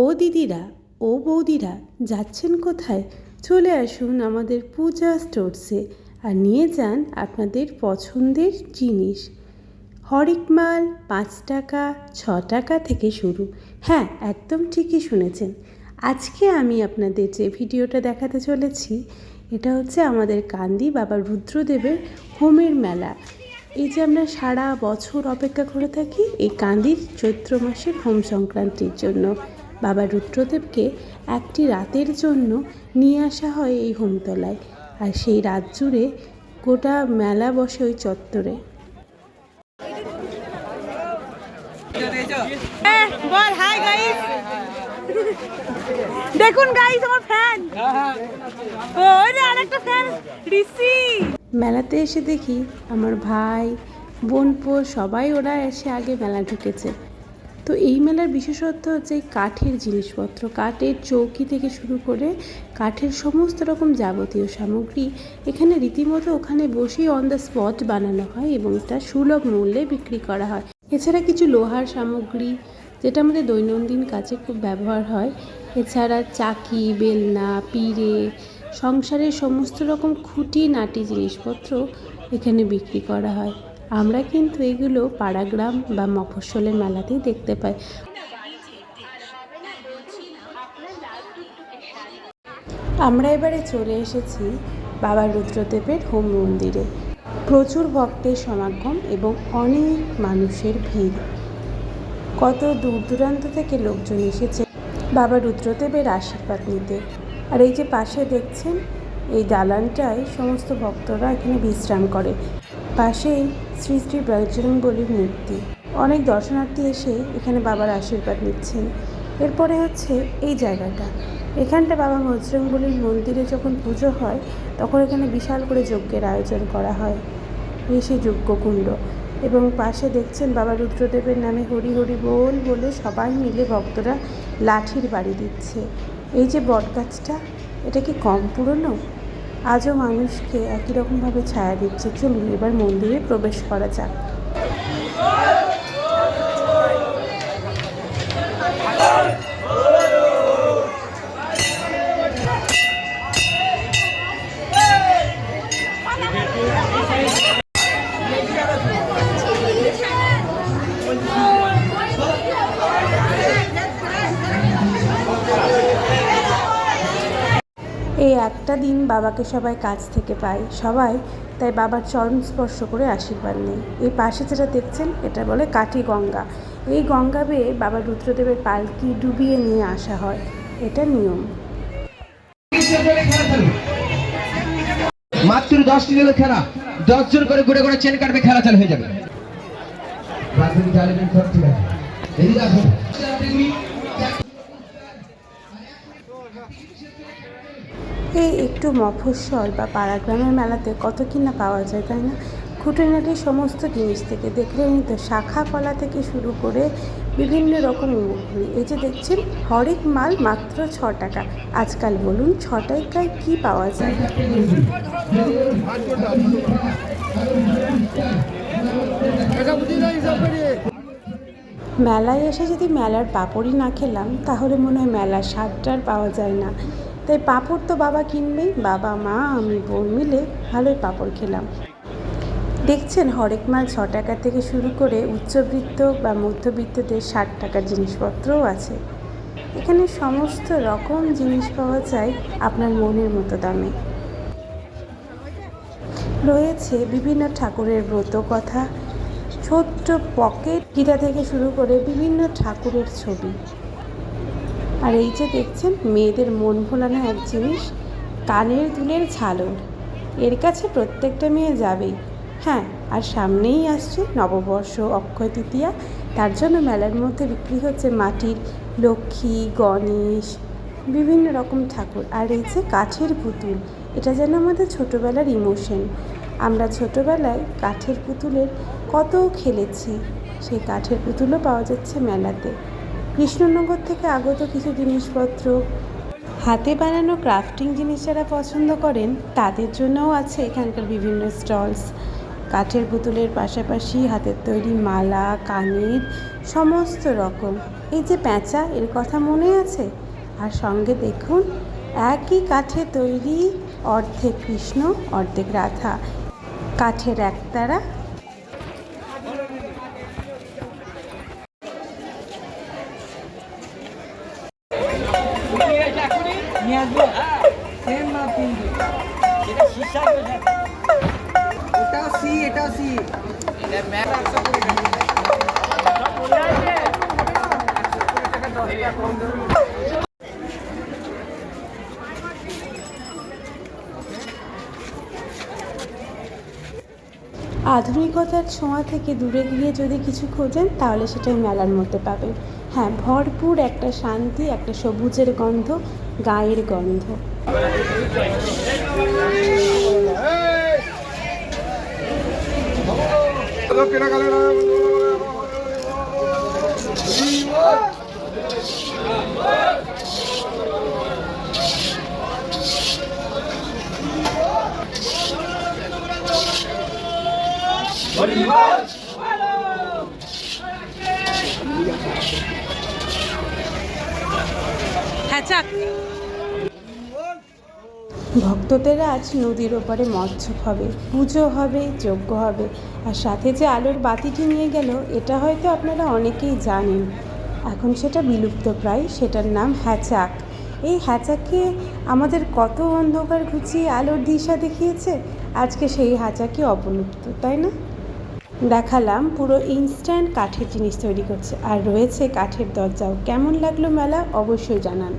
ও দিদিরা, ও বৌদিরা যাচ্ছেন কোথায়? চলে আসুন আমাদের পূজা স্টোরসে আর নিয়ে যান আপনাদের পছন্দের জিনিস। হরেক মাল পাঁচ টাকা, ছ টাকা থেকে শুরু। হ্যাঁ একদম ঠিকই শুনেছেন। আজকে আমি আপনাদের যে ভিডিওটা দেখাতে চলেছি, এটা হচ্ছে আমাদের কান্দি বাবা রুদ্রদেবের হোমের মেলা। এই যে আমরা সারা বছর অপেক্ষা করে থাকি এই কান্দির চৈত্র মাসের হোম সংক্রান্তির জন্য। বাবা রুদ্রদেবকে একটি রাতের জন্য নিয়ে আসা হয় এই হোমতলায় আর সেই রাত জুড়ে গোটা মেলা বসে ওই চত্বরে। হ্যাঁ, বল হাই গাইস দেখুন গাইস আমার ফ্যান ওই রে আরেকটা ফ্যান ঋষি। মেলাতে এসে দেখি আমার ভাই বোনপো সবাই ওরা এসে আগে মেলা ঢুকেছে। তো এই মেলার বিশেষত্ব হচ্ছে কাঠের জিনিসপত্র, কাঠের চৌকি থেকে শুরু করে কাঠের সমস্ত রকম যাবতীয় সামগ্রী। এখানে রীতিমতো ওখানে বসেই অন দ্য স্পট বানানো হয় এবং এটা সুলভ মূল্যে বিক্রি করা হয়। এছাড়া কিছু লোহার সামগ্রী, যেটা আমাদের দৈনন্দিন কাজে খুব ব্যবহার হয়। এছাড়া চাকি, বেলনা, পিড়ে, সংসারের সমস্ত রকম খুঁটি নাটি জিনিসপত্র এখানে বিক্রি করা হয়। আমরা কিন্তু এগুলো পাড়াগ্রাম বা মফস্বলের মেলাতেই দেখতে পাই। আমরা এবারে চলে এসেছি বাবা রুদ্রদেবের হোম মন্দিরে। প্রচুর ভক্তের সমাগম এবং অনেক মানুষের ভিড়। কত দূর দূরান্ত থেকে লোকজন এসেছে বাবা রুদ্রদেবের আশীর্বাদ নিতে। আর এই যে পাশে দেখছেন, এই দালানটায় সমস্ত ভক্তরা এখানে বিশ্রাম করে। পাশেই শ্রী শ্রী বজরং বলির মূর্তি। অনেক দর্শনার্থী এসে এখানে বাবার আশীর্বাদ নিচ্ছেন। এরপরে হচ্ছে এই জায়গাটা। এখানটা বাবা বজরং মন্দিরে যখন পুজো হয়, তখন এখানে বিশাল করে যজ্ঞের আয়োজন করা হয়। এই সেই যজ্ঞকুণ্ড। এবং পাশে দেখছেন বাবা রুদ্রদেবের নামে হরি হরি বল বলে সবাই মিলে ভক্তরা লাঠির বাড়ি দিচ্ছে। এই যে বটগাছটা, এটা কি কম পুরনো? আজও মানুষকে একই রকমভাবে ছায়া দিচ্ছে। চলুন এবার মন্দিরে প্রবেশ করা যাক। এই একটা দিন বাবাকে সবাই কাছ থেকে পায় সবাই তাই বাবার চরণ স্পর্শ করে আশীর্বাদ নেই এই পাশে যেটা দেখছেন এটা বলে কাঠি গঙ্গা। এই গঙ্গা বেয়ে বাবা রুদ্রদেবের পালকি ডুবিয়ে নিয়ে আসা হয়। এটা নিয়ম। মাত্র দশটি দিল খেলা। দশ জন করে ঘুরে ঘুরে চেন কাটবে খেলা চালু হয়ে যাবে। এই একটু মফস্বল বা পাড়াগ্রামের মেলাতে কত কি না পাওয়া যায়, তাই না? খুঁটিনাটি সমস্ত জিনিস থেকে দেখলেনই তো শাখা কলা থেকে শুরু করে বিভিন্ন রকম এই যে দেখছেন, হরেক মাল মাত্র ছ টাকা। আজকাল বলুন, ছ টাকায় কী পাওয়া যায়? মেলায় এসে যদি মেলার পাপড়ি না খেলাম, তাহলে মনে হয় মেলার স্বাদটা পাওয়া যায় না। তাই পাঁপড় তো বাবা কিনবেই। বাবা, মা, আমি বোন মিলে ভালোই পাঁপড় খেলাম। দেখছেন, হরেক মাল ছ টাকা থেকে শুরু করে উচ্চবিত্ত বা মধ্যবিত্তদের ষাট টাকার জিনিসপত্রও আছে। এখানে সমস্ত রকম জিনিস পাওয়া যায় আপনার মনের মতো দামে। রয়েছে বিভিন্ন ঠাকুরের ব্রত কথা ছোট্ট পকেট, গীতা থেকে শুরু করে বিভিন্ন ঠাকুরের ছবি। আর এই যে দেখছেন, মেয়েদের মন ভোলানো এক জিনিস, কানের দুলের ঝালর। এর কাছে প্রত্যেকটা মেয়ে যাবেই। হ্যাঁ আর সামনেই আসছে নববর্ষ, অক্ষয় তৃতীয়া। তার জন্য মেলার মধ্যে বিক্রি হচ্ছে মাটির লক্ষ্মী, গণেশ, বিভিন্ন রকম ঠাকুর। আর এই যে কাঠের পুতুল, এটা যেন আমাদের ছোটোবেলার ইমোশন। আমরা ছোটোবেলায় কাঠের পুতুলের কত খেলেছি, সেই কাঠের পুতুলও পাওয়া যাচ্ছে মেলাতে। কৃষ্ণনগর থেকে আগত কিছু জিনিসপত্র। হাতে বানানো ক্রাফটিং জিনিস যারা পছন্দ করেন, তাদের জন্যও আছে এখানকার বিভিন্ন স্টলস। কাঠের পুতুলের পাশাপাশি হাতের তৈরি মালা, কানের, সমস্ত রকম। এই যে প্যাঁচা, এর কথা মনে আছে? আর সঙ্গে দেখুন, একই কাঠে তৈরি অর্ধেক কৃষ্ণ, অর্ধেক রাধা। কাঠের একতারা এটা সি এটা সি। আধুনিকতার ছোঁয়া থেকে দূরে গিয়ে যদি কিছু খোঁজেন তাহলে সেটাই মেলার মধ্যে পাবেন। হ্যাঁ ভরপুর একটা শান্তি একটা সবুজের গন্ধ গায়ের গন্ধ। হ্যাঁ চাক ভক্তদের আজ নদীর ওপারে মৎস্য হবে, পুজো হবে, যজ্ঞ হবে। আর সাথে যে আলোর বাতিটি নিয়ে গেল, এটা হয়তো আপনারা অনেকেই জানেন। এখন সেটা বিলুপ্ত প্রায়, সেটার নাম হ্যাচাক। এই হ্যাচাকে আমাদের কত অন্ধকার ঘুচিয়ে আলোর দিশা দেখিয়েছে? আজকে সেই হ্যাচাকই অবলুপ্ত, তাই না? দেখালাম পুরো ইনস্ট্যান্ট কাঠের জিনিস তৈরি করছে। আর রয়েছে কাঠের দরজাও। কেমন লাগল মেলা? অবশ্যই জানান।